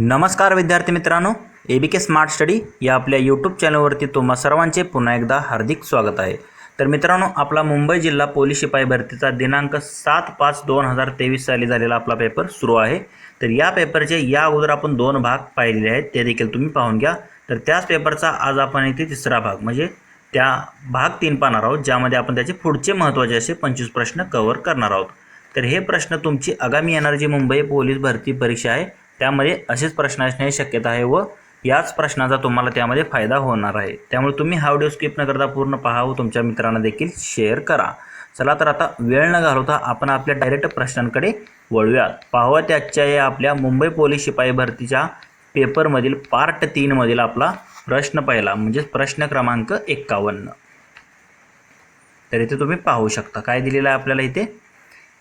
नमस्कार विद्यार्थी मित्रांनो ए बी के स्मार्ट स्टडी या आपल्या यूट्यूब चॅनलवरती तुम्हा सर्वांचे पुन्हा एकदा हार्दिक स्वागत आहे. तर मित्रांनो आपला मुंबई जिल्हा पोलीस शिपाई भरतीचा दिनांक सात पाच दोन हजार तेवीस साली झालेला आपला पेपर सुरू आहे. तर या पेपरचे या अगोदर आपण दोन भाग पाहिलेले आहेत ते देखील तुम्ही पाहून घ्या. तर त्याच पेपरचा आज आपण येथे तिसरा भाग म्हणजे त्या भाग तीन पाहणार आहोत ज्यामध्ये आपण त्याचे पुढचे महत्त्वाचे असे पंचवीस प्रश्न कव्हर करणार आहोत. तर हे प्रश्न तुमची आगामी येणारी जी मुंबई पोलीस भरती परीक्षा आहे. त्यामध्ये असेच प्रश्न असण्याची शक्यता आहे व याच प्रश्नाचा तुम्हाला त्यामध्ये फायदा होणार आहे. त्यामुळे तुम्ही हा व्हिडिओ स्किप न करता पूर्ण पहा व तुमच्या मित्रांना देखील शेअर करा. चला तर आता वेळ न घालवता आपण आपल्या डायरेक्ट प्रश्नांकडे वळूयात. पाहूया त्याच्या या आपल्या मुंबई पोलीस शिपाई भरतीच्या पेपरमधील पार्ट तीनमधील आपला प्रश्न पहिला म्हणजेच प्रश्न क्रमांक एक्कावन्न. तर इथे तुम्ही पाहू शकता. काय दिलेलं आहे आपल्याला इथे?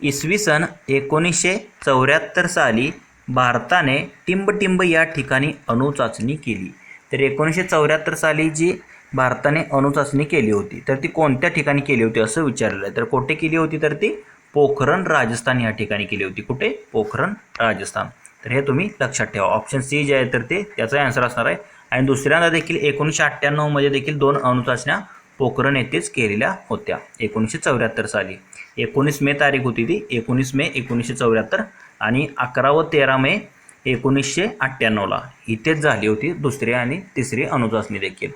इसवी सन एकोणीसशे चौऱ्याहत्तर साली भारताने टिंबटिंब या ठिकाणी अणुचाचणी केली. तर एकोणीसशे चौऱ्याहत्तर साली जी भारताने अणुचाचणी केली होती तर ती कोणत्या ठिकाणी केली होती असं विचारलेलं आहे तर कुठे केली होती तर ती? पोखरण राजस्थान या ठिकाणी केली होती. कुठे? पोखरण राजस्थान. तर हे तुम्ही लक्षात ठेवा. ऑप्शन सी जे आहे तर ते त्याचा आन्सर असणार आहे. आणि दुसऱ्यांदा देखील एकोणीसशे अठ्ठ्याण्णवमध्ये देखील दोन अणुचाचण्या पोखरण येथेच केलेल्या होत्या. एकोणीसशे चौऱ्याहत्तर साली. एकोणीस मे तारीख होती ती. एकोणीस मे एकोणीसशे चौऱ्याहत्तर आणि अकरा व तेरा मे एकोणीसशे अठ्ठ्याण्णवला. इथेच झाली होती दुसरी आणि तिसरी अणुचाचणी देखील.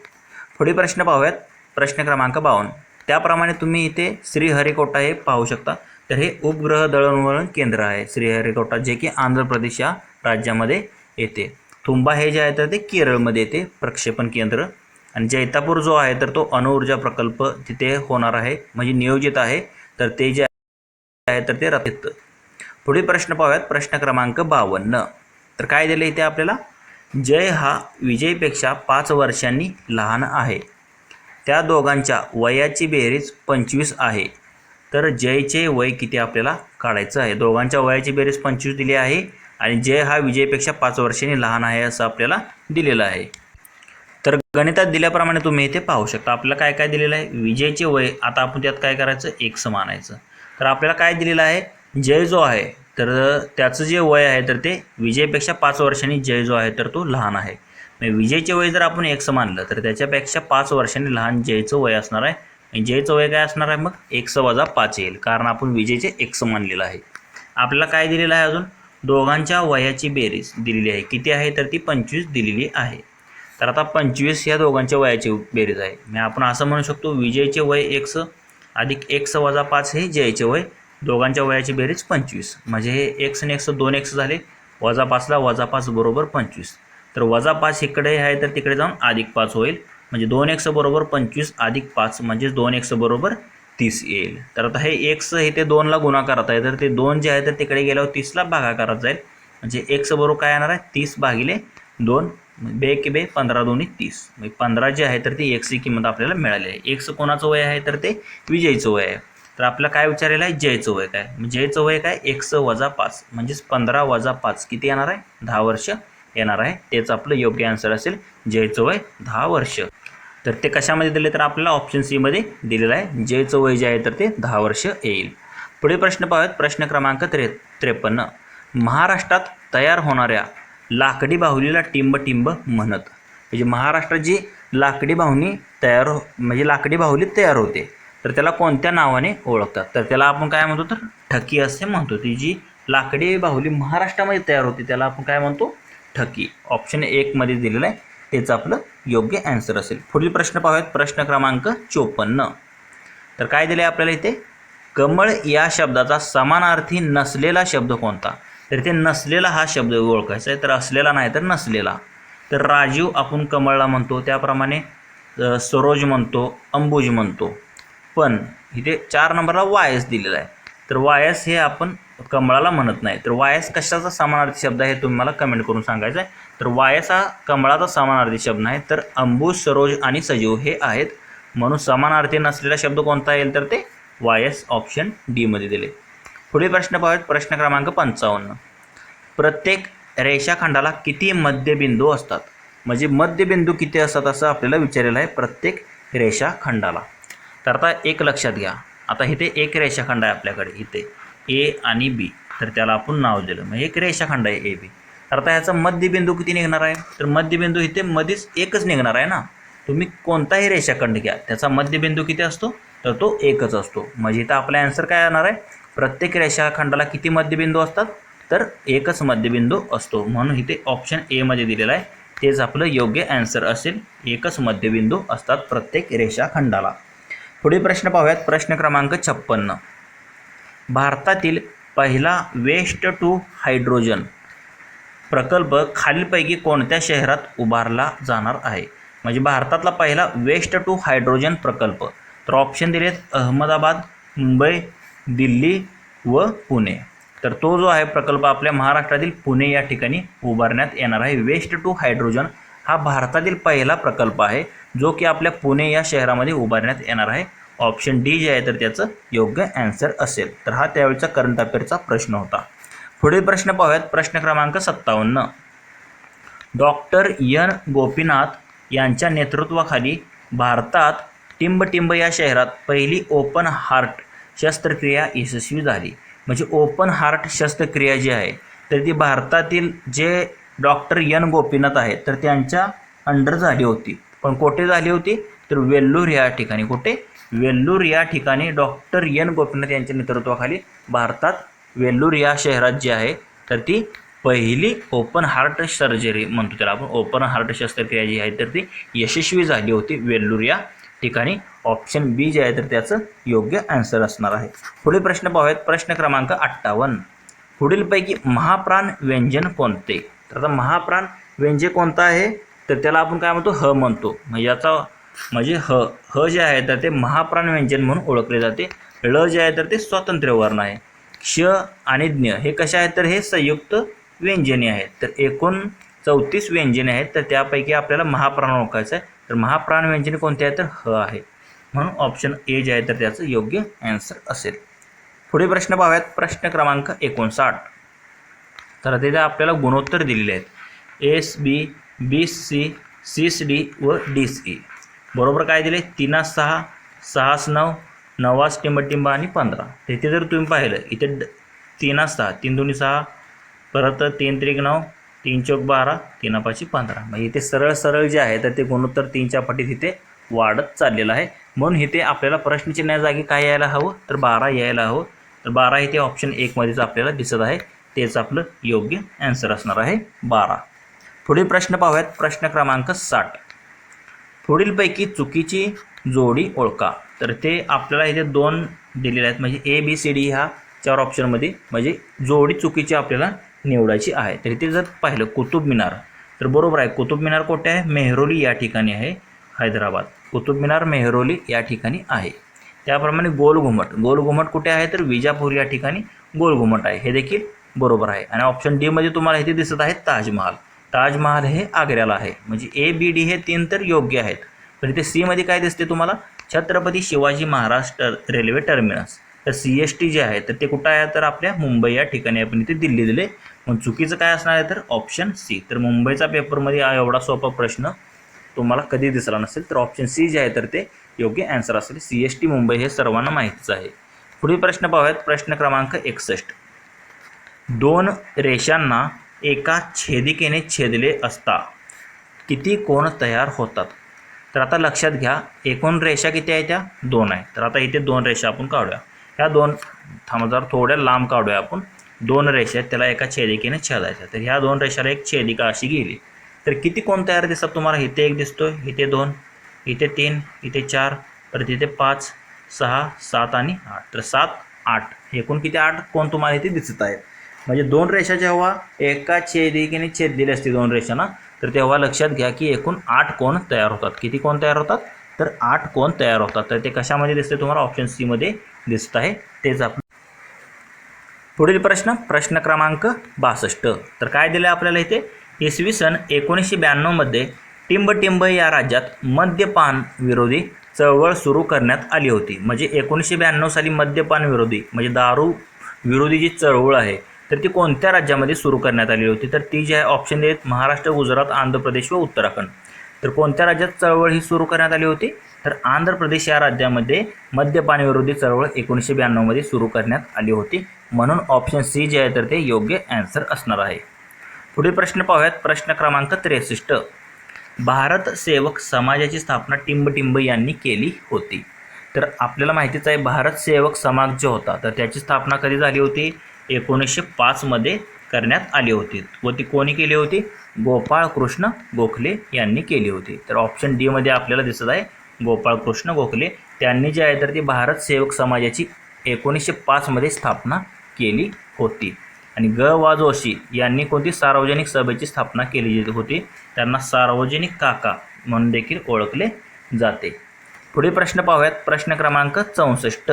पुढे प्रश्न पाहूयात. प्रश्न क्रमांक बावन्न. त्याप्रमाणे तुम्ही इथे श्रीहरिकोटा हे पाहू शकता. तर हे उपग्रह दळणवळण केंद्र आहे. श्रीहरिकोटा जे की आंध्र प्रदेश या राज्यामध्ये येते. तुंबा हे जे आहे तर ते केरळमध्ये येते. प्रक्षेपण केंद्र. आणि जैतापूर जो आहे तर तो अणुऊर्जा प्रकल्प तिथे होणार आहे. म्हणजे नियोजित आहे. तर ते जे आहे तर ते रथ पुढील प्रश्न पाहूयात. प्रश्न क्रमांक बावन्न. तर काय दिलं इथे आपल्याला? जय हा विजयपेक्षा पाच वर्षांनी लहान आहे. त्या दोघांच्या वयाची बेरीज पंचवीस आहे. तर जयचे वय किती आपल्याला काढायचं आहे? दोघांच्या वयाची बेरीज पंचवीस दिली आहे आणि जय हा विजयपेक्षा पाच वर्षांनी लहान आहे असं आपल्याला दिलेलं आहे. तर गणितात दिल्याप्रमाणे तुम्ही इथे पाहू शकता. आपल्याला काय काय दिलेलं आहे? विजयचे वय आता आपण त्यात काय करायचं? एक मानायचं तर आपल्याला काय दिलेलं आहे? जय जो आहे तर त्याचं जे वय आहे तर ते विजयपेक्षा पाच वर्षांनी जय जो आहे तर तो लहान आहे. म्हणजे विजयचे वय जर आपण एकसं मानलं तर त्याच्यापेक्षा पाच वर्षांनी लहान जयचं वय असणार आहे. आणि जयचं वय काय असणार आहे? मग एकसं वजा पाच येईल कारण आपण विजयचे एकसं मानलेलं आहे. आपल्याला काय दिलेलं आहे अजून? दोघांच्या वयाची बेरीज दिलेली आहे. किती आहे? तर ती पंचवीस दिलेली आहे. तर आता पंचवीस या दोघांच्या वयाची बेरीज आहे. मग आपण असं म्हणू शकतो विजयचे वय एक्स अधिक एक्स वजा पाच हे जयचे वय दोघांच्या वयाची बेरीज पंचवीस. म्हणजे हे एक्स आणि एक्स दोन एक्स झाले. वजा पाचला वजा पाच बरोबर पंचवीस. तर वजा पाच इकडे आहे तर तिकडे जाऊन अधिक पाच होईल. म्हणजे दोन एक्स बरोबर पंचवीस अधिक पाच म्हणजेच दोन एक्स बरोबर तीस येईल. तर आता हे एक्स हे ते दोनला गुणाकारात आहे. तर ते दोन जे आहे तर तिकडे गेल्यावर तीसला भागाकारात जाईल. म्हणजे एक्स बरोबर काय येणार आहे? तीस भागिले दोन. बे कि बे पंधरा दोन्ही तीस. म्हणजे पंधरा जे आहे तर ती एक्सची किंमत आपल्याला मिळाली आहे. एक्स कोणाचं वय आहे? तर ते विजयचं वय आहे. तर आपलं काय विचारलेलं आहे? जयचं वय काय? म्हणजे जयचं वय काय? स वजा पाच म्हणजेच पंधरा वजा पाच किती येणार आहे? दहा वर्ष येणार आहे. तेच आपलं योग्य आन्सर असेल जयचं वय दहा वर्ष. तर ते कशामध्ये दिले तर आपल्याला ऑप्शन सीमध्ये दिलेलं आहे. जयचं वय जे आहे तर ते दहा वर्ष येईल. पुढे प्रश्न पाहूयात. प्रश्न क्रमांक त्रे त्रेपन्न. महाराष्ट्रात तयार होणाऱ्या लाकडी बाहुलीला टिंब टिंब म्हणत. म्हणजे महाराष्ट्रात जी लाकडी बाहुली तयार हो म्हणजे लाकडी बाहुली तयार होते. तर त्याला कोणत्या नावाने ओळखतात? तर त्याला आपण काय म्हणतो तर ठकी असे म्हणतो. ती जी लाकडी बाहुली महाराष्ट्रामध्ये तयार होते त्याला आपण काय म्हणतो? ठकी. ऑप्शन एकमध्ये दिलेलं आहे. तेच आपलं योग्य ॲन्सर असेल. पुढील प्रश्न पाहूयात. प्रश्न क्रमांक चोपन्न. तर काय दिले आपल्याला इथे? कमळ या शब्दाचा समानार्थी नसलेला शब्द कोणता? तर इथे नसलेला हा शब्द ओळखायचा आहे. तर असलेला नाही तर नसलेला. तर राजीव आपण कमळला म्हणतो. त्याप्रमाणे सरोज म्हणतो अंबुज म्हणतो. पण इथे चार नंबरला वायस दिलेला आहे. तर वायस हे आपण कमळाला म्हणत नाही. तर वायस कशाचा समानार्थी शब्द आहे हे तुम्ही मला कमेंट करून सांगायचं आहे. तर वायस हा कमळाचा समानार्थी शब्द नाही तर अंबू सरोज आणि सजीव हे आहेत. म्हणून समानार्थी नसलेला शब्द कोणता येईल तर ते वायस ऑप्शन डीमध्ये दिले. पुढील प्रश्न पाहूयात. प्रश्न क्रमांक पंचावन्न. प्रत्येक रेषाखंडाला किती मध्यबिंदू असतात? म्हणजे मध्यबिंदू किती असतात असं आपल्याला विचारलेलं आहे प्रत्येक रेषाखंडाला तर आता एक लक्षात घ्या. आता इथे एक रेषाखंड आहे आपल्याकडे. इथे ए आणि बी तर त्याला आपण नाव दिलं. म्हणजे एक रेषाखंड आहे ए बी तर आता ह्याचा मध्यबिंदू किती निघणार आहे? तर मध्यबिंदू इथे मध्येच एकच निघणार आहे ना? तुम्ही कोणताही रेषाखंड घ्या. त्याचा मध्यबिंदू किती असतो? तर तो एकच असतो. म्हणजे इथं आपला ॲन्सर काय येणार आहे? प्रत्येक रेषाखंडाला किती मध्यबिंदू असतात? तर एकच मध्यबिंदू असतो. म्हणून इथे ऑप्शन एमध्ये दिलेला आहे. तेच आपलं योग्य ॲन्सर असेल. एकच मध्यबिंदू असतात प्रत्येक रेषाखंडाला. पुढील प्रश्न पाहूयात. प्रश्न क्रमांक छप्पन्न भारतातील पहिला वेस्ट टू हायड्रोजन प्रकल्प खालीलपैकी कोणत्या शहरात उभारला जाणार आहे? म्हणजे भारतातला पहिला वेस्ट टू हायड्रोजन प्रकल्प. तर ऑप्शन दिलेत अहमदाबाद मुंबई दिल्ली व पुणे. तर तो जो आहे प्रकल्प आपल्या महाराष्ट्रातील पुणे या ठिकाणी उभारण्यात येणार आहे. वेस्ट टू हायड्रोजन हा भारतातील पहिला प्रकल्प आहे जो की आपल्या पुणे या शहरामध्ये उभारण्यात येणार आहे. ऑप्शन डी जे आहे तर त्याचं योग्य ॲन्सर असेल. तर हा त्यावेळचा करंट अफेअरचा प्रश्न होता. पुढील प्रश्न पाहूयात. प्रश्न क्रमांक सत्तावन्न. डॉक्टर यन गोपीनाथ यांच्या नेतृत्वाखाली भारतात टिंबटिंब या शहरात पहिली ओपन हार्ट शस्त्रक्रिया यशस्वी झाली. म्हणजे ओपन हार्ट शस्त्रक्रिया जी आहे तर ती भारतातील जे डॉक्टर यन गोपीनाथ आहेत तर त्यांच्या अंडर झाली होती. पण कुठे झाली होती? तर वेल्लूर या ठिकाणी. कुठे? वेल्लूर या ठिकाणी डॉक्टर यन गोपीनाथ यांच्या नेतृत्वाखाली भारतात वेल्लूर या शहरात जी आहे तर ती पहिली ओपन हार्ट सर्जरी म्हणतो त्याला आपण. ओपन हार्ट शस्त्रक्रिया जी आहे तर ती यशस्वी झाली होती वेल्लूर या ठिकाणी. ऑप्शन बी जे आहे तर त्याचं योग्य आन्सर असणार आहे. पुढील प्रश्न पाहूयात. प्रश्न क्रमांक अठ्ठावन्न. पुढीलपैकी महाप्राण व्यंजन कोणते? तर आता महाप्राण व्यंजय कोणतं आहे? तर त्याला आपण काय म्हणतो? ह म्हणतो. म्हणजे याचा म्हणजे ह. ह जे आहे तर ते महाप्राण व्यंजन म्हणून ओळखले जाते. ळ जे आहे तर ते स्वातंत्र्य वर्ण आहे. क्ष आणि ज्ञ हे कसे आहेत? तर हे संयुक्त व्यंजने आहेत. तर एकूण चौतीस व्यंजने आहेत. तर त्यापैकी आपल्याला महाप्राण ओळखायचं आहे. तर महाप्राण व्यंजने कोणते आहेत? तर ह आहे. म्हणून ऑप्शन ए जे आहे तर त्याचं योग्य ॲन्सर असेल. पुढे प्रश्न पाहूयात. प्रश्न क्रमांक एकोणसाठ. तर तिथे आपल्याला गुणोत्तर दिलेले आहेत. एस बी बी सी सीस डी व डी सी e. बरोबर काय दिले? तीनास सहा सहास नऊ नवास टिंबटिंब आणि पंधरा. तिथे जर तुम्ही पाहिलं इथे ड तीनास सहा तीन दोन्ही सहा परत तीन त्रिक नऊ तीन चौक बारा तीनापाशी पंधरा. मग इथे सरळ सरळ जे आहे तर ते गुणोत्तर तीनच्या पटीत इथे वाढत चाललेलं आहे. म्हणून इथे आपल्याला प्रश्नचिन्ह जागी काय यायला हवं? तर बारा यायला हवं. तर बारा इथे ऑप्शन एकमध्येच आपल्याला दिसत आहे. तेच आपलं योग्य ॲन्सर असणार आहे बारा. पुढील प्रश्न पाहूयात. प्रश्न क्रमांक साठ. पुढीलपैकी चुकीची जोडी ओळखा. तर ते आपल्याला इथे दोन दिलेले आहेत. म्हणजे ए बी सी डी ह्या चार ऑप्शनमध्ये म्हणजे जोडी चुकीची आपल्याला निवडायची आहे. तर इथे जर पाहिलं कुतुब मिनार. तर बरोबर आहे कुतुब मिनार कुठे आहे? मेहरोली या ठिकाणी आहे हैदराबाद. कुतुब मिनार मेहरोली या ठिकाणी आहे. त्याप्रमाणे गोल घुमट गोल घुमट कुठे आहे? तर विजापूर या ठिकाणी गोल घुमट आहे. हे देखील बरोबर आहे. आणि ऑप्शन डीमध्ये तुम्हाला इथे दिसत आहे ताजमहाल. ताजमहाल हे आग्र्याला आहे. म्हणजे ए बी डी हे तीन तर योग्य आहेत. पण इथे सीमध्ये काय दिसते तुम्हाला? छत्रपती शिवाजी महाराज टर रेल्वे टर्मिनस. तर सी एस टी जे आहे तर ते कुठं आहे? तर आपल्या मुंबई या ठिकाणी आपण इथे दिल्ली दिले. मग चुकीचं काय असणार आहे? तर ऑप्शन सी तर मुंबईचा पेपरमध्ये हा एवढा सोपा प्रश्न तुम्हाला कधी दिसला नसेल तर ऑप्शन सी जे आहे तर ते योग्य ॲन्सर असेल. सी एस टी मुंबई हे सर्वांना माहितीच आहे. पुढील प्रश्न पाहूयात. प्रश्न क्रमांक एकसष्ट. दोन रेषांना एका छेदिकेने छेदले असता. किती कोण तयार होतात? तर आता लक्षात घ्या एकूण रेषा किती आहे त्या दोन आहे तर आता इथे दोन रेषा आपण काढूया. ह्या दोन थांबजार थोड्या लांब काढूया आपण. दोन रेषा आहेत त्याला एका छेदिकेने छेदायच्या तर ह्या दोन रेषाला एक छेदिका अशी गेली. तर किती कोण तयार दिसतात तुम्हाला? इथे एक दिसतो इथे दोन इथे तीन इथे चार परत इथे पाच सहा सात आणि आठ. तर सात आठ. एकूण किती आठ कोण तुम्हाला इथे दिसत आहेत? म्हणजे दोन रेषा जेव्हा एका छेदिकेने दिली असते दोन रेषांना तर तेव्हा लक्षात घ्या की एकूण आठ कोण तयार होतात. किती कोण तयार होतात? तर आठ कोण तयार होतात. तर ते कशामध्ये दिसते तुम्हाला? ऑप्शन सीमध्ये दिसत आहे. तेच आपण पुढील प्रश्न प्रश्न क्रमांक बासष्ट. तर काय दिलं आहे आपल्याला इथे? इसवी सन एकोणीसशे ब्याण्णवमध्ये टिंबटिंब या राज्यात मद्यपान विरोधी चळवळ सुरू करण्यात आली होती. म्हणजे एकोणीसशे ब्याण्णव साली मद्यपान विरोधी म्हणजे दारू विरोधी जी चळवळ आहे तर ती कोणत्या राज्यामध्ये सुरू करण्यात आली होती? तर ती जी आहे ऑप्शन आहेत महाराष्ट्र गुजरात आंध्र प्रदेश व उत्तराखंड. तर कोणत्या राज्यात चळवळ ही सुरू करण्यात आली होती? तर आंध्र प्रदेश या राज्यामध्ये मद्यपानविरोधी चळवळ एकोणीसशे ब्याण्णवमध्ये सुरू करण्यात आली होती. म्हणून ऑप्शन सी जे आहे तर ते योग्य ॲन्सर असणार आहे. पुढील प्रश्न पाहूयात. प्रश्न क्रमांक त्रेसष्ट. भारत सेवक समाजाची स्थापना टिंबटिंब यांनी केली होती. तर आपल्याला माहितीच आहे भारत सेवक समाज जो होता तर त्याची स्थापना कधी झाली होती? एकोणीसशे पाचमध्ये करण्यात आली होती व ती कोणी केली होती? गोपाळ कृष्ण गोखले यांनी केली होती. तर ऑप्शन डीमध्ये आपल्याला दिसत आहे गोपाळ कृष्ण गोखले. त्यांनी जे आहे तर ती भारत सेवक समाजाची एकोणीसशे पाचमध्ये स्थापना केली होती. आणि ग वा जोशी यांनी कोणती सार्वजनिक सभेची स्थापना केली होती? त्यांना सार्वजनिक काका म्हणून देखील ओळखले जाते. पुढे प्रश्न पाहूयात. प्रश्न क्रमांक चौसष्ट.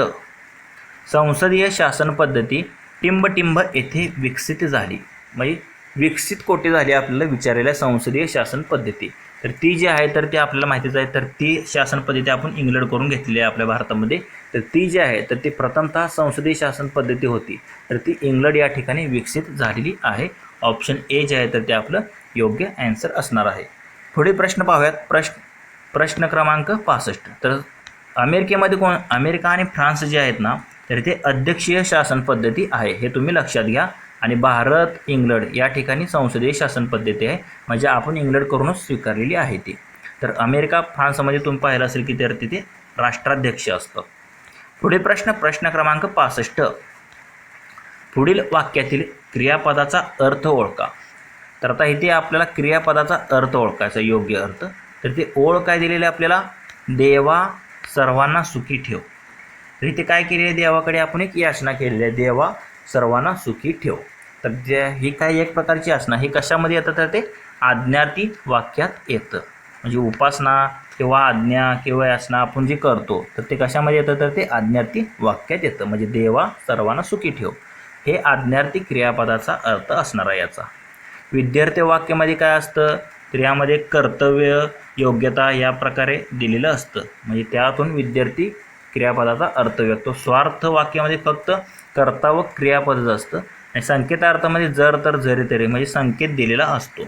संसदीय शासन पद्धती टिंबटिंब येथे विकसित झाली. म्हणजे विकसित कोठे झाली आपल्याला विचारलेल्या संसदीय शासन पद्धती. तर ती जी आहे तर ती आपल्याला माहितीच आहे. तर ती शासन पद्धती आपण इंग्लंड करून घेतलेली आहे आपल्या भारतामध्ये. तर ती जी आहे तर ती प्रथमतः संसदीय शासन पद्धती होती. तर ती इंग्लंड या ठिकाणी विकसित झालेली आहे. ऑप्शन ए जे आहे तर ते आपलं योग्य ॲन्सर असणार आहे. पुढे प्रश्न पाहूयात. प्रश्न प्रश्न क्रमांक पासष्ट. तर अमेरिकेमध्ये कोण अमेरिका आणि फ्रान्स जे आहेत ना तर ते अध्यक्षीय शासन पद्धती आहे हे तुम्ही लक्षात घ्या. आणि भारत इंग्लंड या ठिकाणी संसदीय शासन पद्धती आहे म्हणजे आपण इंग्लंडकडूनच स्वीकारलेली आहे ती. तर अमेरिका फ्रान्समध्ये तुम्ही पाहिलं असेल की तर तिथे राष्ट्राध्यक्ष असतं. पुढील प्रश्न प्रश्न क्रमांक पासष्ट. पुढील वाक्यातील क्रियापदाचा अर्थ ओळखा. तर आता इथे आपल्याला क्रियापदाचा अर्थ ओळखायचा योग्य अर्थ. तर ते ओळ काय दिलेले आपल्याला? देवा सर्वांना सुखी ठेव. तर इथे काय केलेलं आहे देवाकडे आपण एक याचना केलेली आहे. देवा सर्वांना सुखी ठेव. तर जे ही काय एक प्रकारची याचना ही कशामध्ये येतं? तर ते आज्ञार्थी वाक्यात येतं. म्हणजे उपासना किंवा आज्ञा किंवा यासना आपण जे करतो तर ते कशामध्ये येतं? तर ते आज्ञार्थी वाक्यात येतं. म्हणजे देवा सर्वांना सुखी ठेव. हे आज्ञार्थी क्रियापदाचा अर्थ असणार आहे याचा. विद्यार्थी वाक्यामध्ये काय असतं? तर यामध्ये कर्तव्य योग्यता या प्रकारे दिलेलं असतं. म्हणजे त्यातून विद्यार्थी क्रियापदाचा अर्थ व्यक्त स्वार्थ वाक्यामध्ये फक्त कर्ता व क्रियापदच असतं. आणि संकेतार्थामध्ये जर तर जरी तरी म्हणजे संकेत दिलेला असतो.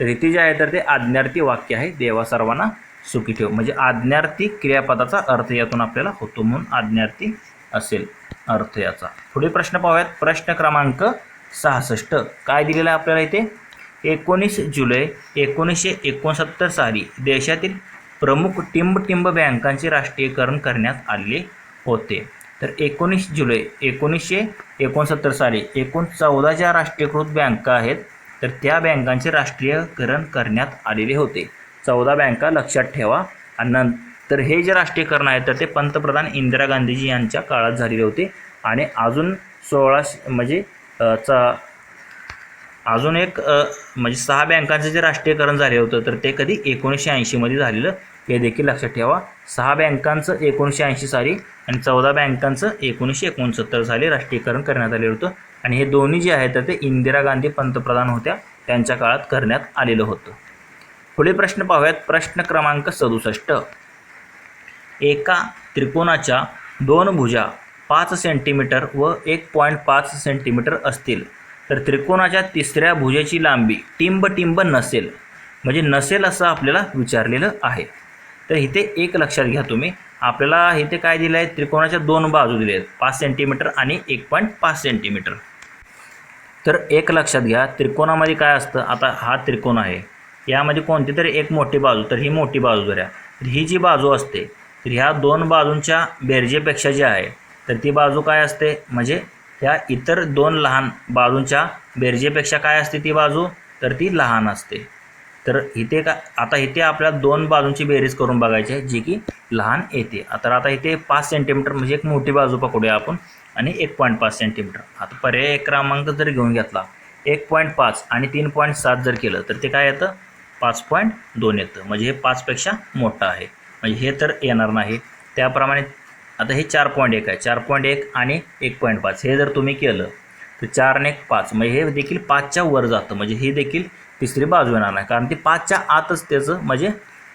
तर इथे जे आहे तर ते आज्ञार्थी वाक्य आहे. देवा सर्वांना सुखी ठेव. म्हणजे आज्ञार्थी क्रियापदाचा अर्थ यातून आपल्याला होतो म्हणून आज्ञार्थी असेल अर्थ याचा. पुढे प्रश्न पाहूयात. प्रश्न क्रमांक सहासष्ट. काय दिलेलं आहे आपल्याला इथे? एकोणीस जुलै एकोणीसशे एकोणसत्तर साली देशातील प्रमुख टिंबटिंब बँकांचे राष्ट्रीयकरण करण्यात आले होते. तर एकोणीस जुलै एकोणीसशे एकोणसत्तर साली एकूण चौदा ज्या राष्ट्रीयकृत बँका आहेत तर त्या बँकांचे राष्ट्रीयकरण करण्यात आलेले होते. चौदा बँका लक्षात ठेवा. आणि नंतर हे जे राष्ट्रीयकरण आहे तर ते पंतप्रधान इंदिरा गांधीजी यांच्या काळात झालेले होते. आणि अजून सोळाशे म्हणजे चा अजून एक म्हणजे सहा बँकांचं जे राष्ट्रीयकरण झाले होतं तर ते कधी एकोणीसशे ऐंशीमध्ये झालेलं हे देखील लक्षात ठेवा. सहा बँकांचं एकोणीसशे ऐंशी साली आणि चौदा बँकांचं एकोणीसशे एकोणसत्तर साली राष्ट्रीयकरण करण्यात आलेलं होतं. आणि हे दोन्ही जे आहे तर ते इंदिरा गांधी पंतप्रधान होत्या. त्यांच्या काळात करण्यात आलेलं होतं. पुढे प्रश्न पाहूयात. प्रश्न क्रमांक सदुसष्ट. एका त्रिकोणाच्या दोन भुजा पाच सेंटीमीटर व एक पॉईंट पाच सेंटीमीटर असतील. तर त्रिकोणाच्या तिसऱ्या भुजेची लांबी टिंब टिंब नसेल. म्हणजे नसेल असं आपल्याला विचारलेलं आहे. तर इथे एक लक्षात घ्या तुम्ही. आपल्याला इथे काय दिलं आहे? त्रिकोणाच्या दोन बाजू दिले आहेत. पाच सेंटीमीटर आणि एक पॉईंट पाच सेंटीमीटर तर एक लक्षात घ्या त्रिकोणामध्ये काय असतं? आता हा त्रिकोण आहे. यामध्ये कोणती तरी एक मोठी बाजू तर ही मोठी बाजू धरा. तर ही जी बाजू असते तर ह्या दोन बाजूंच्या बेरजेपेक्षा जी आहे तर ती बाजू काय असते? म्हणजे ह्या इतर दोन लहान बाजूंच्या बेरजेपेक्षा काय असते ती बाजू? तर ती लहान असते. तर इथे का आता इथे आपल्याला दोन बाजूंची बेरीज करून बघायची आहे जी की लहान येते. तर आता इथे पाच सेंटीमीटर म्हणजे एक मोठी बाजू पकडूया आपण आणि एक पॉईंट पाच सेंटीमीटर आता पर्याय क्रमांक जर घेऊन घेतला एक पॉईंट पाच आणि तीन पॉईंट सात जर केलं तर ते काय येतं? पाच पॉईंट दोन येतं. म्हणजे हे पाचपेक्षा मोठं आहे. म्हणजे हे तर येणार नाही. त्याप्रमाणे आता हे चार पॉईंट एक आहे. चार पॉईंट एक आणि एक पॉईंट पाच. हे जर तुम्ही केलं तर चार आणि एक पाच. म्हणजे हे देखील पाचच्या वर जातं. म्हणजे हे देखील तिसरी बाजू येणार नाही. कारण ती पाचच्या आतच त्याचं म्हणजे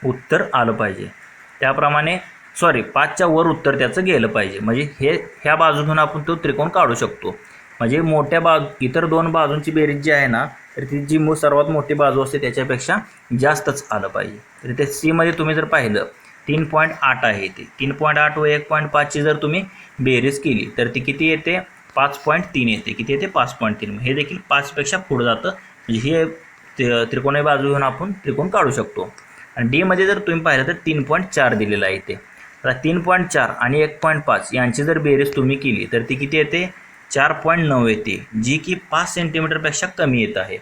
उत्तर आलं पाहिजे. त्याप्रमाणे सॉरी पाचच्या वर उत्तर त्याचं गेलं पाहिजे. म्हणजे हे ह्या बाजूतून आपण तो त्रिकोण काढू शकतो. म्हणजे मोठ्या बाजू इतर दोन बाजूंची बेरीज जी आहे ना तर ती जी मो सर्वात मोठी बाजू असते त्याच्यापेक्षा जास्तच आलं पाहिजे. तर ते सीमध्ये तुम्ही जर पाहिलं तीन पॉईंट आठ आहे ते तीन पॉईंट आठ व एक पॉईंट पाचची जर तुम्ही बेरीज केली तर ती किती येते? पाच पॉईंट तीन येते. किती येते? पाच पॉईंट तीन. हे देखील पाचपेक्षा पुढं जातं. म्हणजे हे त्रिकोणी बाजू घेऊन आपण त्रिकोण काढू शकतो. आणि डीमध्ये जर तुम्ही पाहिलं तर तीन पॉईंट चार दिलेलं आहे इथे. आता तीन पॉईंट चार आणि एक पॉईंट पाच यांची जर बेरीज तुम्ही केली तर ती किती येते? चार पॉईंट नऊ येते जी की पाच सेंटीमीटरपेक्षा कमी येत आहे.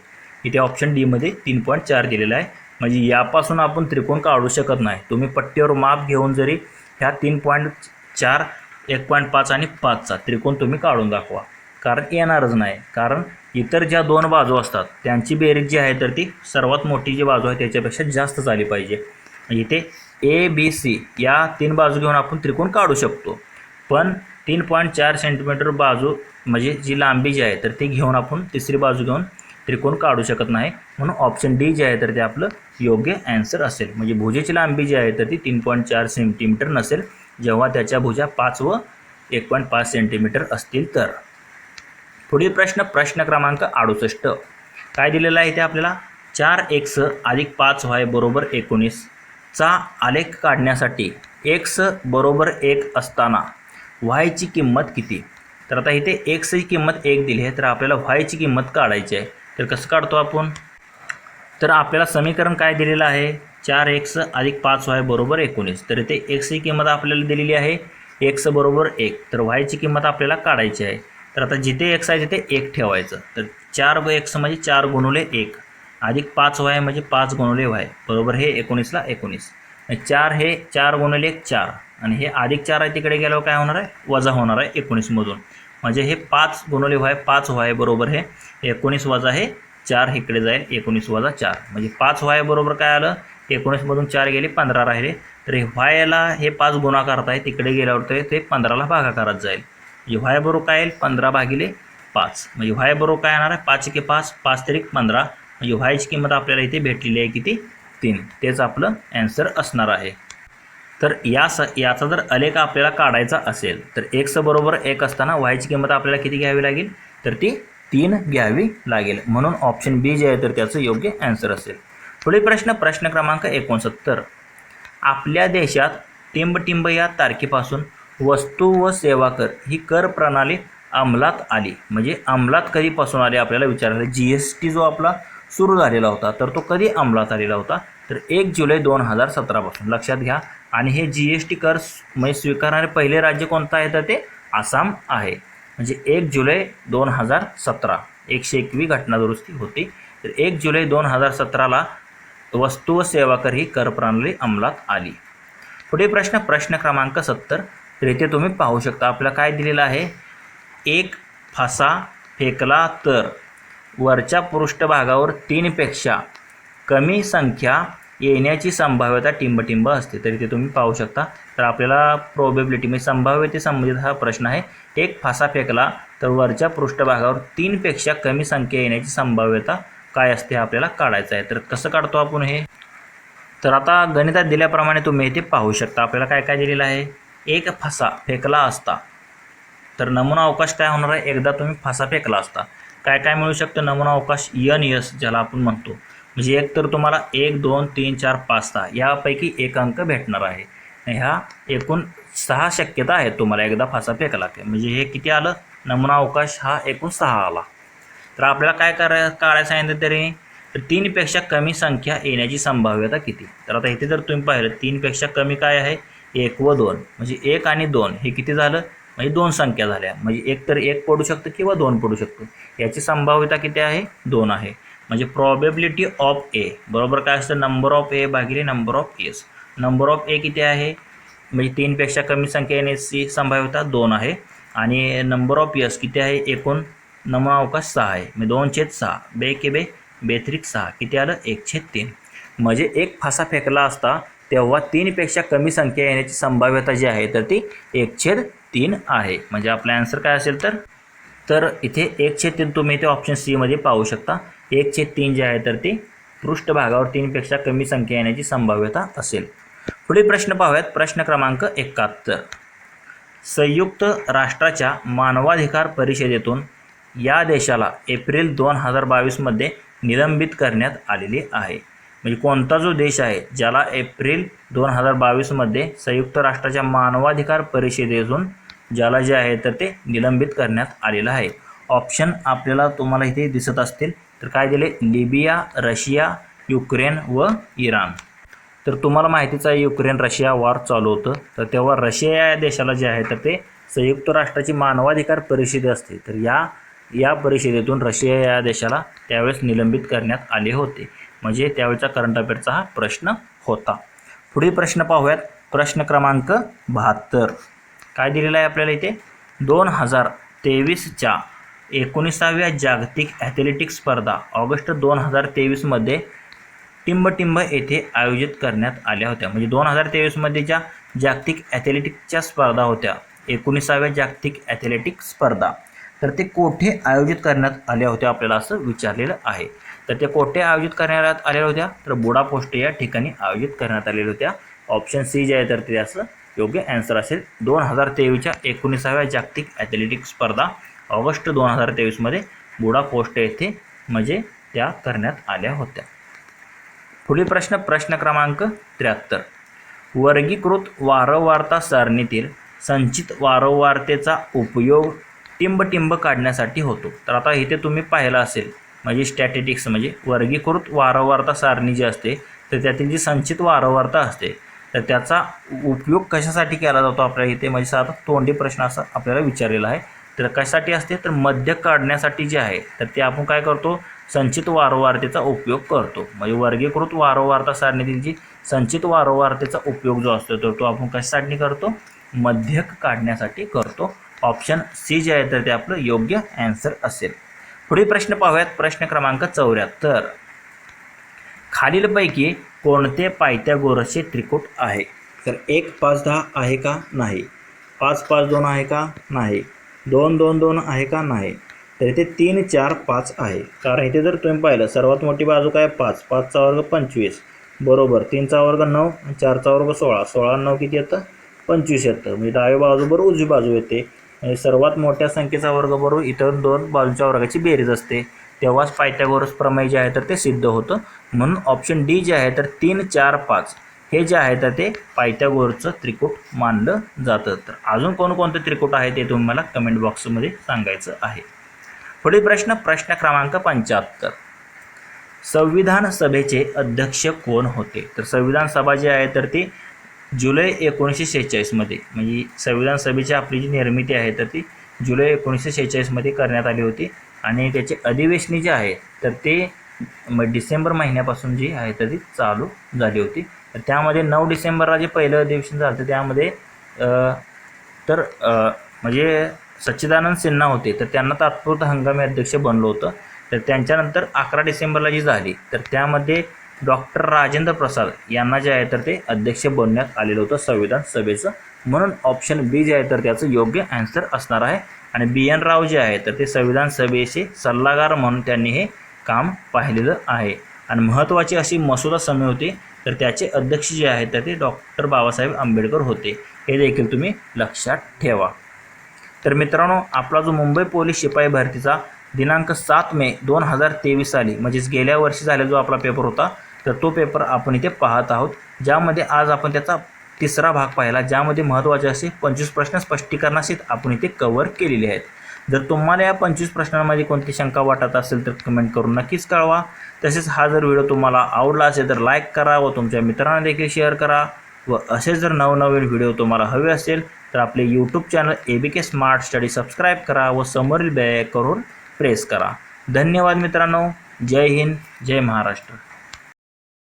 इथे ऑप्शन डीमध्ये तीन पॉईंट चार दिलेलं आहे. म्हणजे यापासून आपण त्रिकोण काढू शकत नाही. तुम्ही पट्टीवर माप घेऊन जरी ह्या तीन पॉईंट चार एक पॉईंट पाच आणि पाचचा त्रिकोण तुम्ही काढून दाखवा. कारण येणारच नाही. कारण इतर ज्या दोन बाजू असतात त्यांची बेरीज जी आहे तर ती सर्वात मोठी जी बाजू आहे त्याच्यापेक्षा जास्त झाली पाहिजे. म्हणजे इथे ए बी सी या तीन बाजू घेऊन आपण त्रिकोण काढू शकतो. पण तीन पॉईंट चार सेंटीमीटर बाजू म्हणजे जी लांबी जी आहे तर ती घेऊन आपण तिसरी बाजू घेऊन त्रिकोण काढू शकत नाही. म्हणून ऑप्शन डी जे आहे तर ते आपलं योग्य ॲन्सर असेल. म्हणजे भुजेची लांबी जी आहे तर ती तीन पॉईंट चार सेंटीमीटर नसेल जेव्हा त्याच्या भुजा पाच व एक पॉईंट पाच सेंटीमीटर असतील तर. पुढील प्रश्न प्रश्न क्रमांक अडुसष्ट. काय दिलेलं आहे ते आपल्याला? चार एक्स अधिक पाच वाय बरोबर एकोणीसचा आलेख काढण्यासाठी एक्स बरोबर एक असताना व्हायची किंमत किती? तर आता इथे एक्सची किंमत एक दिली आहे तर आपल्याला व्हायची किंमत काढायची आहे. तर कसं काढतो आपण? तर आपल्याला समीकरण काय दिलेलं आहे? चार एक्स अधिक पाच वाय बरोबर एकोणीस. तर इथे एक्सची किंमत आपल्याला दिलेली आहे एक्स बरोबर एक. तर व्हायची किंमत आपल्याला काढायची आहे. तर आता जिथे एक्स आहे तिथे एक ठेवायचं. तर चार ग एक्स म्हणजे चार गुणुले एक. अधिक पाच वाय म्हणजे पाच गुणुले वाय बरोबर हे एकोणीसला एकोणीस. चार हे चार गुणुले एक चार. आणि हे अधिक चार आहे तिकडे गेल्यावर काय होणार आहे? वजा होणार आहे एकोणीसमधून म्हणजे हे पाच गुणुले व्हाय पाच व्हाय बरोबर हे एकोणीस वजा हे चार इकडे जाईल एकोणीस वजा चार. म्हणजे पाच व्हाय बरोबर काय आलं? एकोणीसमधून चार गेले पंधरा राहिले. तर हे व्हायला हे पाच गुणाकारता आहे तिकडे गेल्यावर ते पंधराला भागाकारात जाईल. बरोबर काय येईल? पंधरा भागिले पाच. म्हणजे व्हाय बरोबर काय येणार आहे? पाच के पाच पाच तरी पंधरा. म्हणजे व्हायची किंमत आपल्याला इथे भेटलेली आहे किती? तीन. तेच आपलं ॲन्सर असणार आहे. तर या स याचा जर अलेख आपल्याला काढायचा असेल तर एक्स बरोबर एक असताना व्हायची किंमत आपल्याला किती घ्यावी लागेल? तर ती तीन घ्यावी लागेल. म्हणून ऑप्शन बी जे आहे तर त्याचं योग्य ॲन्सर असेल. पुढील प्रश्न प्रश्न क्रमांक एकोणसत्तर. आपल्या देशात टिंबटिंब या तारखेपासून वस्तू व सेवा कर ही कर प्रणाली अंमलात आली. म्हणजे अंमलात कधीपासून आली आपल्याला विचारायला जी एस टी जो आपला सुरू झालेला होता तर तो कधी अंमलात आलेला होता? तर एक जुलै दोन हजार सतरापासून लक्षात घ्या. आणि हे जी एस टी कर म्हणजे स्वीकारणारे पहिले राज्य कोणतं आहे? तर ते आसाम आहे. म्हणजे एक जुलै दोन हजार सतरा. एकशे एकवी घटना दुरुस्ती होती. तर एक जुलै दोन हजार सतराला वस्तू व सेवा कर ही कर प्रणाली अंमलात आली. पुढे प्रश्न प्रश्न क्रमांक सत्तर. तर इथे तुम्ही पाहू शकता. आपल्याला काय दिलेलं आहे? एक फासा फेकला तर. वरच्या पृष्ठभागावर तीनपेक्षा कमी संख्या येण्याची संभाव्यता टिंबटिंब असते. तर इथे तुम्ही पाहू शकता. तर आपल्याला प्रोबेबिलिटी म्हणजे संभाव्यते संबंधित हा प्रश्न आहे. एक फासा फेकला तर वरच्या पृष्ठभागावर तीनपेक्षा कमी संख्या येण्याची संभाव्यता काय असते हे आपल्याला काढायचं आहे. तर कसं काढतो आपण हे? तर आता गणितात दिल्याप्रमाणे तुम्ही इथे पाहू शकता. आपल्याला काय काय दिलेलं आहे? एक फासा फेकला असता. तर नमुना अवकाश काय होणार आहे? एकदा तुम्ही फासा फेकला असता. काय काय मिळू शकतं? नमुना अवकाश यन यस ज्याला आपण म्हणतो. म्हणजे एक तर तुम्हाला एक दोन तीन चार पाच सहा यापैकी एक अंक भेटणार आहे. ह्या एकूण सहा शक्यता आहेत तुम्हाला. एकदा फासा फेकला की. म्हणजे हे किती आलं? नमुना अवकाश हा एकूण सहा आला. तर आपल्याला काय कराय काढायला सांगितलं तरी? तर तीनपेक्षा कमी संख्या येण्याची संभाव्यता किती? तर आता इथे जर तुम्ही पाहिलं तीनपेक्षा कमी काय आहे? एक व दोन. म्हणजे एक आणि दोन. हे किती झालं? म्हणजे दोन संख्या झाल्या. म्हणजे एक तर एक पडू शकतं किंवा दोन पडू शकतं. याची संभाव्यता किती आहे? दोन आहे. म्हणजे प्रॉबेबिलिटी ऑफ ए बरोबर काय असतं? नंबर ऑफ ए भागिले number of S number of A किती आहे? म्हणजे तीनपेक्षा कमी संख्या येण्याची संभाव्यता दोन आहे. आणि नंबर ऑफ यस किती आहे? एकूण नमुना अवकाश सहा आहे. म्हणजे दोन छेद सहा. बे के बे बेत्रिक सहा. किती आलं? एक छेद तीन. म्हणजे एक फासा फेकला असता तेव्हा तीनपेक्षा कमी संख्या येण्याची संभाव्यता जी आहे तर ती एक छेद तीन आहे. म्हणजे आपला आन्सर काय असेल तर? तर इथे एक छेद तीन तुम्ही इथे ऑप्शन सीमध्ये पाहू शकता. एक छेद तीन जे आहे तर ती पृष्ठभागावर तीनपेक्षा कमी संख्या येण्याची संभाव्यता असेल. पुढील प्रश्न पाहूयात. प्रश्न क्रमांक एकाहत्तर. संयुक्त राष्ट्राच्या मानवाधिकार परिषदेतून या देशाला एप्रिल दोन हजार बावीसमध्ये निलंबित करण्यात आलेली आहे. म्हणजे कोणता जो देश आहे ज्याला एप्रिल दोन हजार बावीसमध्ये संयुक्त राष्ट्राच्या मानवाधिकार परिषदेतून ज्याला जे आहे तर ते निलंबित करण्यात आलेलं आहे. ऑप्शन आपल्याला तुम्हाला इथे दिसत असतील. तर काय दिले? लिबिया रशिया युक्रेन व इराण. तर तुम्हाला माहितीच आहे युक्रेन रशिया वॉर चालू होतं. तर तेव्हा रशिया या देशाला जे आहे तर ते संयुक्त राष्ट्राची मानवाधिकार परिषद असते तर या या परिषदेतून रशिया या देशाला त्यावेळेस निलंबित करण्यात आले होते. म्हणजे त्यावेळेचा करंट अफेअरचा हा प्रश्न होता. पुढील प्रश्न पाहूयात. प्रश्न क्रमांक बहात्तर. काय दिलेलं आहे आपल्याला इथे? दोन हजार तेवीसच्या एकोणीसाव्या जागतिक ॲथलेटिक्स स्पर्धा ऑगस्ट दोन हजार तेवीसमध्ये टिंबटिंब येथे आयोजित करण्यात आल्या होत्या. म्हणजे दोन हजार तेवीसमध्ये ज्या जागतिक ॲथलेटिक्सच्या स्पर्धा होत्या एकोणीसाव्या जागतिक ॲथलेटिक स्पर्धा तर ते कोठे आयोजित करण्यात आल्या होत्या आपल्याला असं विचारलेलं आहे. तर ते कोठे आयोजित करण्यात आलेल्या होत्या. तर बुडापोस्ट या ठिकाणी आयोजित करण्यात आलेल्या होत्या. ऑप्शन सी जे आहे तर ते असं योग्य ॲन्सर असेल. दोन हजार तेवीसच्या एकोणीसाव्या जागतिक ॲथलेटिक स्पर्धा ऑगस्ट दोन हजार तेवीसमध्ये बुडापोस्ट येथे म्हणजे त्या करण्यात आल्या होत्या. पुढील प्रश्न प्रश्न क्रमांक त्र्याहत्तर. वर्गीकृत वारंवारता सारणीतील संचित वारंवारतेचा उपयोग टिंबटिंब काढण्यासाठी होतो. तर आता इथे तुम्ही पाहिलं असेल म्हणजे स्टॅटिटिक्स म्हणजे वर्गीकृत वारंवारता सारणी जी असते तर त्यातील जी संचित वारंवारता असते तर त्याचा उपयोग कशासाठी केला जातो आपल्या इथे म्हणजे साधा तोंडी प्रश्न असा आपल्याला विचारलेला आहे. तर कशासाठी असते? तर मध्य काढण्यासाठी जे आहे तर ते आपण काय करतो? संचित वारंवारतेचा उपयोग करतो. म्हणजे वर्गीकृत वारंवारता सारणीतील जी संचित वारंवारतेचा उपयोग जो असतो तर तो आपण कशासाठी करतो? मध्यक काढण्यासाठी करतो. ऑप्शन सी जे आहे तर ते आपलं योग्य ॲन्सर असेल. पुढील प्रश्न पाहूयात. प्रश्न क्रमांक चौऱ्याहत्तर. खालीलपैकी कोणते पायथ्यागोरसचे त्रिकूट आहे? तर एक पाच दहा आहे का? नाही. पाच पाच दोन आहे का? नाही. दोन दोन दोन आहे का? नाही. तर इथे तीन चार पाच आहे. कारण इथे जर तुम्ही पाहिलं सर्वात मोठी बाजू काय? पाच. पाचचा वर्ग पंचवीस. बरोबर. तीनचा वर्ग नऊ चारचा वर्ग सोळा. सोळा नऊ किती येतं? पंचवीस येतं. म्हणजे डावी बाजू उजवी बाजू येते. सर्वात मोठ्या संख्येचा वर्ग बरोबर इतर दोन बाजूच्या वर्गाची बेरीज असते. तेव्हाच पायथ्यागोरस प्रमेय जे आहे तर ते सिद्ध होतं. म्हणून ऑप्शन डी जे आहे तर तीन चार पाच. हे जे आहे तर ते पायथ्यागोरचं त्रिकूट मानलं जातं. तर अजून कोणकोणतं त्रिकूट आहे ते तुम्ही मला कमेंट बॉक्समध्ये सांगायचं आहे. पुढील प्रश्न प्रश्न क्रमांक पंच्याहत्तर. संविधान सभेचे अध्यक्ष कोण होते? तर संविधान सभा जी आहे तर ती जुलै एकोणीसशे शेहेचाळीसमध्ये म्हणजे संविधान सभेची आपली जी निर्मिती आहे तर ती जुलै एकोणीसशे शेहेचाळीसमध्ये करण्यात आली होती. आणि त्याचे अधिवेशनी जे आहे तर ते मग डिसेंबर महिन्यापासून जी आहे तर ती चालू झाली होती. तर त्यामध्ये नऊ डिसेंबरला जे पहिलं अधिवेशन झालं होतं त्यामध्ये तर म्हणजे सच्चिदानंद सिन्हा होते तर त्यांना तात्पुरतं हंगामी अध्यक्ष बनलं होतं. तर त्यांच्यानंतर अकरा डिसेंबरला जी झाली तर त्यामध्ये डॉक्टर राजेंद्र प्रसाद यांना जे आहे तर ते अध्यक्ष बनण्यात आलेलं होतं संविधान सभेचं. म्हणून ऑप्शन बी जे आहे तर त्याचं योग्य ॲन्सर असणार आहे. आणि बी एन राव जे आहे तर ते संविधान सभेचे सल्लागार म्हणून त्यांनी हे काम पाहिलेलं आहे. आणि महत्त्वाची अशी मसुदा समिती होती तर त्याचे अध्यक्ष जे आहेत तर ते डॉक्टर बाबासाहेब आंबेडकर होते. हे देखील तुम्ही लक्षात ठेवा. तर मित्रांनो आपला जो मुंबई पोलीस शिपाई भरतीचा दिनांक सात मे दोन हजार तेवीस साली म्हणजेच गेल्या वर्षी झालेला जो आपला पेपर होता तर तो पेपर आपण इथे पाहत आहोत. ज्यामध्ये आज आपण त्याचा तिसरा भाग पाहिला ज्यामध्ये महत्त्वाचे असे पंचवीस प्रश्न स्पष्टीकरणासहित आपण इथे कव्हर केलेले आहेत. जर तुम्हाला या पंचवीस प्रश्नांमध्ये कोणती शंका वाटत असेल तर कमेंट करून नक्कीच कळवा. तसेच हा जर व्हिडिओ तुम्हाला आवडला असेल तर लाईक करा व तुमच्या मित्रांना देखील शेअर करा. व असे जर नवनवीन व्हिडिओ तुम्हाला हवे असेल तर आपले YouTube channel A B K smart study subscribe करा व समोरील करून प्रेस करा. धन्यवाद मित्रांनो. जय हिंद जय महाराष्ट्र.